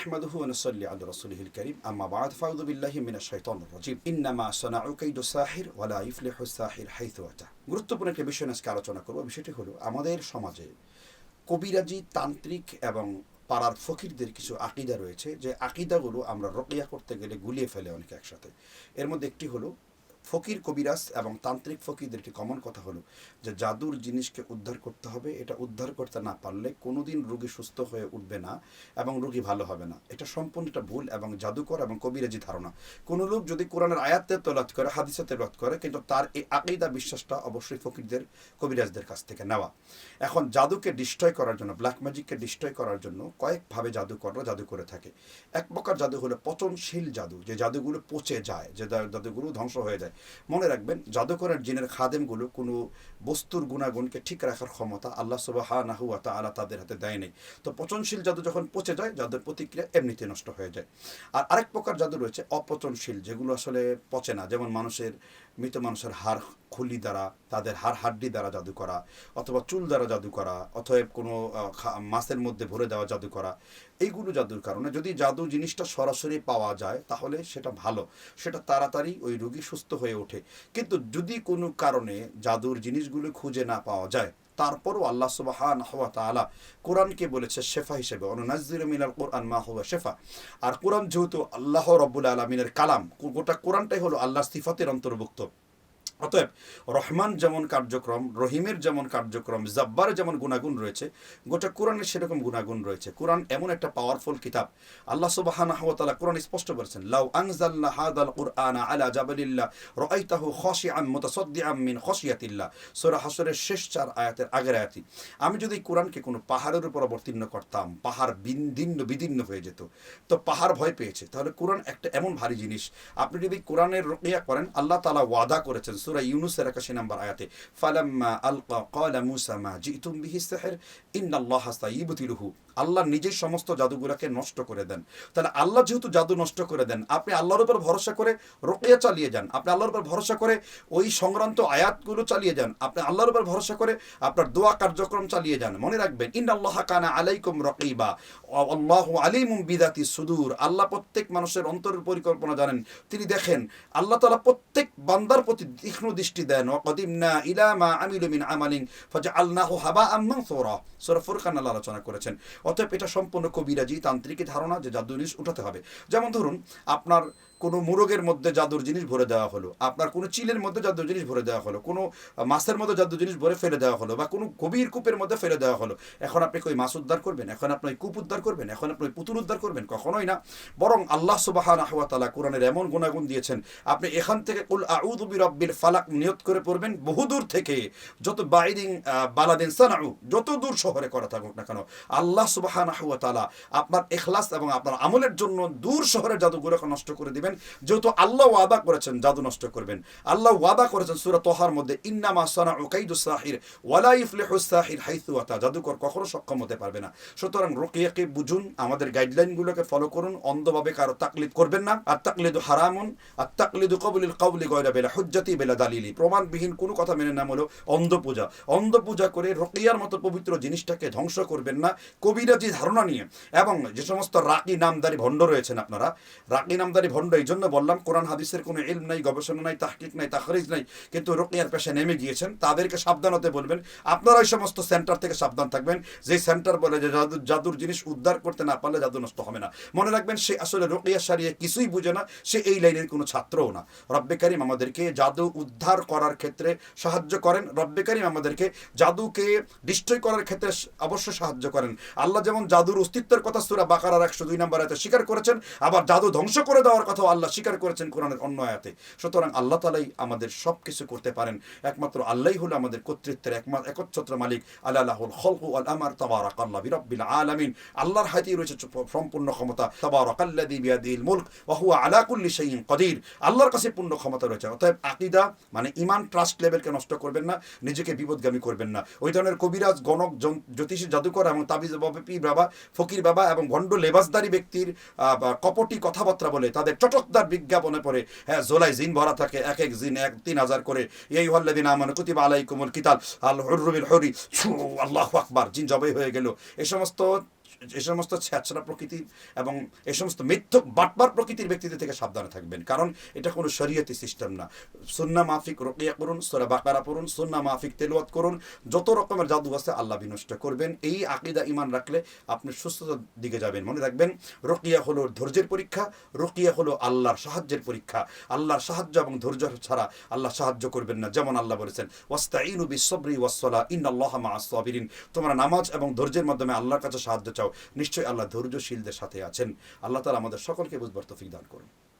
نحمده ونصلي على رسوله الكريم أما بعد فأعوذ بالله من الشيطان الرجيم إنما صنعوا كيد الساحر ولا يفلح الساحر حيث أتى গুরুত্বপূর্ণ একটা বিষয় নিয়ে আজকে আলোচনা করবো বিষয়টি হলো আমাদের সমাজে কবিরাজি তান্ত্রিক এবং পাড়ার ফকিরদের কিছু আকিদা রয়েছে যে আকিদাগুলো আমরা রকিয়া করতে গেলে গুলিয়ে ফেলে অনেকে একসাথে এর মধ্যে একটি হলো ফকির কবিরাজ এবং তান্ত্রিক ফকিরদের একটি কমন কথা হলো যে জাদুর জিনিসকে উদ্ধার করতে হবে, এটা উদ্ধার করতে না পারলে কোনোদিন রোগী সুস্থ হয়ে উঠবে না এবং রোগী ভালো হবে না। এটা সম্পূর্ণ একটা ভুল এবং জাদুকর এবং কবিরাজি ধারণা। কোনো লোক যদি কোরআনের আয়াতে তলাত করে, হাদিসে তেলাত করে, কিন্তু তার এই আকিদা বিশ্বাসটা অবশ্যই ফকিরদের, কবিরাজদের কাছ থেকে নেওয়া। এখন জাদুকে ডিস্ট্রয় করার জন্য ব্ল্যাক ম্যাজিককে ডিস্ট্রয় করার জন্য কয়েকভাবে জাদুকররা জাদু করে থাকে। এক প্রকার জাদু হলো পচনশীল জাদু, যে জাদুগুলো পচে যায়, যে জাদুগুলো ধ্বংস হয়ে যায়। মনে রাখবেন, জাদুকরের জিনের খাদেমগুলো কোনো বস্তুর গুণাগুণকে ঠিক রাখার ক্ষমতা আল্লাহ সুবাহ নাহুয়া তাআলা তাদের হাতে দেয় নেই। তো পচনশীল জাদু যখন পচে যায়, জাদুর প্রতিক্রিয়া এমনিতে নষ্ট হয়ে যায়। আর আরেক প্রকার জাদু রয়েছে, অপচনশীল, যেগুলো আসলে পচে না। যেমন মানুষের, মৃত মানুষের হাড় খুলি দ্বারা, তাদের হাড় হাড্ডি দ্বারা জাদু করা, অথবা চুল দ্বারা জাদু করা, অথবা কোনো মাছের মধ্যে ভরে দেওয়া জাদু করা। এইগুলো জাদুর কারণে যদি জাদু জিনিসটা সরাসরি পাওয়া যায়, তাহলে সেটা ভালো। সেটা তাড়াতাড়ি ওই রোগী সুস্থ হয়ে ওঠে। কিন্তু যদি কোনো কারণে জাদুর জিনিসগুলো খুঁজে না পাওয়া যায়, তারপরও আল্লাহ সুবাহান হওয়া তালা কোরআনকে বলেছে শেফা হিসেবে। অনুনাজির মিনার কোরআন মা হওয়া শেফা। আর কোরআন যেহেতু আল্লাহ রব্বুল আলমিনের কালাম গোটা কোরআনটাই হলো আল্লাহ সিফাতের অন্তর্ভুক্ত। অতএব রহমান যেমন কার্যক্রম, রহিমের যেমন কার্যক্রম জাব্বারের যেমন গুণাগুণ রয়েছে, গোটা কোরআনের সেরকম গুণাগুণ রয়েছে। কোরআন এমন একটা পাওয়ারফুল কিতাব। আল্লাহ সুবহানাহু কোরআন স্পষ্ট করেছেন, লাউ আনজালনা হাদাল কুরআনা আলা জাবালিল্লাহ, রাআইতাহু খাশিআন মুতাসাদ্দিআন মিন খাশিয়াতিল্লাহ। সূরা হাসরের শেষ চার আয়াতের আগের আয়াতই। আমি যদি কোরআনকে কোনো পাহাড়ের উপর অবতীর্ণ করতাম, পাহাড় বিন্দিন্ন, বিদীর্ণ হয়ে যেত, তো পাহাড় ভয় পেয়েছে। তাহলে কোরআন একটা এমন ভারী জিনিস। আপনি যদি কোরআনের রকিয়া করেন, আল্লাহ তালা ওয়াদা করেছেন সূরা ইউনুসের 81 নম্বর আয়াতে, ফালাম্মা আলকা মূসা মা জিতুম বিহি সিহর, ইন্নাল্লাহা আল্লাহ নিজেই সমস্ত জাদুগুলোকে নষ্ট করে দেন। তাহলে আল্লাহ যেহেতু জাদু নষ্ট করে দেন, আপনি আল্লাহর উপর ভরসা করে চালিয়ে যান। আপনি আল্লাহর উপর ভরসা করে ওই সংক্রান্ত আয়াতগুলো চালিয়ে যান। আপনি আল্লাহর উপর ভরসা করে আপনার দোয়া কার্যক্রম চালিয়ে যান। মনে রাখবেন, ইন্নাল্লাহ কানা আলাইকুম রকিবা আল্লাহ আলিমুম বিদাতি সুদূর। আল্লাহ প্রত্যেক মানুষের অন্তরের পরিকল্পনা জানেন। তিনি দেখেন, আল্লাহ তাআলা প্রত্যেক বান্দার প্রতি তীক্ষ্ণ দৃষ্টি দেন। ওয়াকাদিমনা ইলা মা আমিলু মিন আমালিন ফাজআলনাহু হাবাআম মানসুরা। সূরা ফুরকান আল্লাহ আলোচনা করেছেন। অতএব এটা সম্পূর্ণ কবিরাজি, তান্ত্রিক ধারণা যে জাদু উঠাতে হবে। যেমন ধরুন, আপনার কোনো মুরগের মধ্যে জাদুর জিনিস ভরে দেওয়া হলো, আপনার কোনো চিলের মধ্যে জাদুর জিনিস ভরে দেওয়া হলো, কোনো মাছের মধ্যে জাদুর জিনিস ভরে ফেলে দেওয়া হলো বা কোনো গভীর কূপের মধ্যে ফেলে দেওয়া হলো, এখন আপনি কই মাছ উদ্ধার করবেন? এখন আপনি ওই কূপ উদ্ধার করবেন? এখন আপনি ওই পুতুল উদ্ধার করবেন? কখনোই না। বরং আল্লাহ সুবাহানাহু ওয়া তাআলা কোরআনের এমন গুণাগুণ দিয়েছেন, আপনি এখান থেকে কুল আউযু বিরাব্বিল ফালাক নিয়ত করে পড়বেন বহুদূর থেকে যত বাইদিন বালাদিন সানাউ, যত দূর শহরে করা থাকুক না কেন, আল্লাহ সুবাহানাহু ওয়া তাআলা আপনার এখলাস এবং আপনার আমলের জন্য দূর শহরের জাদুগুলোকে নষ্ট করে দিবেন যেহেতু আল্লাহ ওয়াদা করেছেন, জাদু নষ্ট করবেন। আল্লাহ ওয়াদা করেছেন সূরা তোহার মধ্যে, ইন্নামা সানাউ কাইদুস সাহির, ওয়ালা ইফলিহুস সাহির হাইথু আতা। জাদুকর কখনো সক্ষম হতে পারবে না। সুতরাং রুকিয়াকে বুঝুন, আমাদের গাইডলাইনগুলোকে ফলো করুন, অন্ধভাবে কারও তাকলিদ করবেন না। আর তাকলিদু হারামুন আর তাকলিদু কবুলিল কবলি গয়রা বেলা হুজ্জাতি বেলা দালিলি। প্রমাণবিহীন কোনো কথা মেনে নাম হলো অন্ধ পূজা অন্ধ পূজা করে রকিয়ার মতো পবিত্র জিনিসটাকে ধ্বংস করবেন না, কবিরাজি ধারণা নিয়ে। এবং যে সমস্ত রাকি নামদারি ভণ্ড রয়েছেন আপনারা, রাকি নামদারি ভণ্ড এই জন্য বললাম, কোরআন, হাদিসের কোনো ইলম নাই, গবেষণা নাই, তাহকিক নাই, তাখরিজ নাই, কিন্তু রকিয়ার পেশে নেমে গিয়েছেন। তাদেরকে সাবধান হতে বলবেন, আপনারা ওই সমস্ত সেন্টার থেকে সাবধান থাকবেন। যে সেন্টার বলে যে জাদু, জাদুর জিনিস উদ্ধার করতে না পারলে জাদু নষ্ট হবে না। মনে রাখবেন, সে আসলে রকিয়া সারিয়ে কিছুই বুঝে না, সে এই লাইনের কোনো ছাত্রও না। রব্বে করিম আমাদেরকে জাদু উদ্ধার করার ক্ষেত্রে সাহায্য করেন। রব্বে করিম আমাদেরকে জাদুকে ডিস্ট্রয় করার ক্ষেত্রে অবশ্য সাহায্য করেন। আল্লাহ যেমন জাদুর অস্তিত্বের কথা সুরা বাকারার একশো দুই নম্বর আয়াতে স্বীকার করেছেন, আবার জাদু ধ্বংস করে দেওয়ার কথাও আল্লাহ স্বীকার করেছেন কোরআনের অন্য আয়াতে। সুতরাং আল্লাহ তালাই আমাদের সব কিছু করতে পারেন। একমাত্র আল্লাহ হলো আমাদের কর্তৃত্বের একমাত্র একচ্ছত্র মালিক। আল্লাহুল খলকু আল আমার তাবারাক আল্লাহ বিরব্বিল আলামিন। আল্লাহর হাতেই রয়েছে সম্পূর্ণ ক্ষমতা। তাবারাক আল্লাযী বিয়াদিল মুলক ওয়া হুয়া আলা কুল্লি শাইইন কদির। আল্লাহর কাছে পূর্ণ ক্ষমতা রয়েছে। অতএব আকীদা মানে ইমান ট্রাস্ট লেভেলকে নষ্ট করবেন না, নিজেকে বিপদগামী করবেন না। ওই ধরনের কবিরাজ, গণক জ্যোতিষী, জাদুকর এবং তাবিজ বাবা, পীর বাবা, ফকির বাবা এবং ভণ্ড, লেবাসদারি ব্যক্তির কপটি কথাবার্তা বলে তাদের চটকদার বিজ্ঞাপনে পড়ে। হ্যাঁ জোলাই জিন ভরা থাকে, এক এক জিন এক তিন হাজার করে। এই হল্লাদিন আমান কুতিবা আলাইকুমুল কিতাল আল হরুবিল হরি আল্লাহ আকবার, জিন জবাই হয়ে গেল। এ সমস্ত এ সমস্ত ছ্যাচরা প্রকৃতির এবং এ সমস্ত মিথ্যক বাটবার প্রকৃতির ব্যক্তিদের থেকে সাবধানে থাকবেন। কারণ এটা কোনো শরীয়তি সিস্টেম না। সুন্না মাফিক রকিয়া করুন, সোরা বাকারা পড়ুন সুন্না মাফিক তেলওয়াত করুন, যত রকমের জাদু আছে আল্লাহ বিনষ্ট করবেন। এই আকিদা ইমান রাখলে আপনি সুস্থতার দিকে যাবেন। মনে রাখবেন, রকিয়া হলো ধৈর্যের পরীক্ষা, রকিয়া হলো আল্লাহর সাহায্যের পরীক্ষা। আল্লাহর সাহায্য এবং ধৈর্য ছাড়া আল্লাহ সাহায্য করবেন না, যেমন আল্লাহ বলেছেন ওয়াস্তাইনু বিসবরি ওয়াসসালা ইন্নাল্লাহা মা'আস সাবিরিন তোমরা নামাজ এবং ধৈর্যের মাধ্যমে আল্লাহর কাছে সাহায্য চাও। নিশ্চয়ই আল্লাহ ধৈর্যশীলদের সাথে আছেন। আল্লাহ তালা আমাদের সকলকে বুঝবার তফিক দান করুন।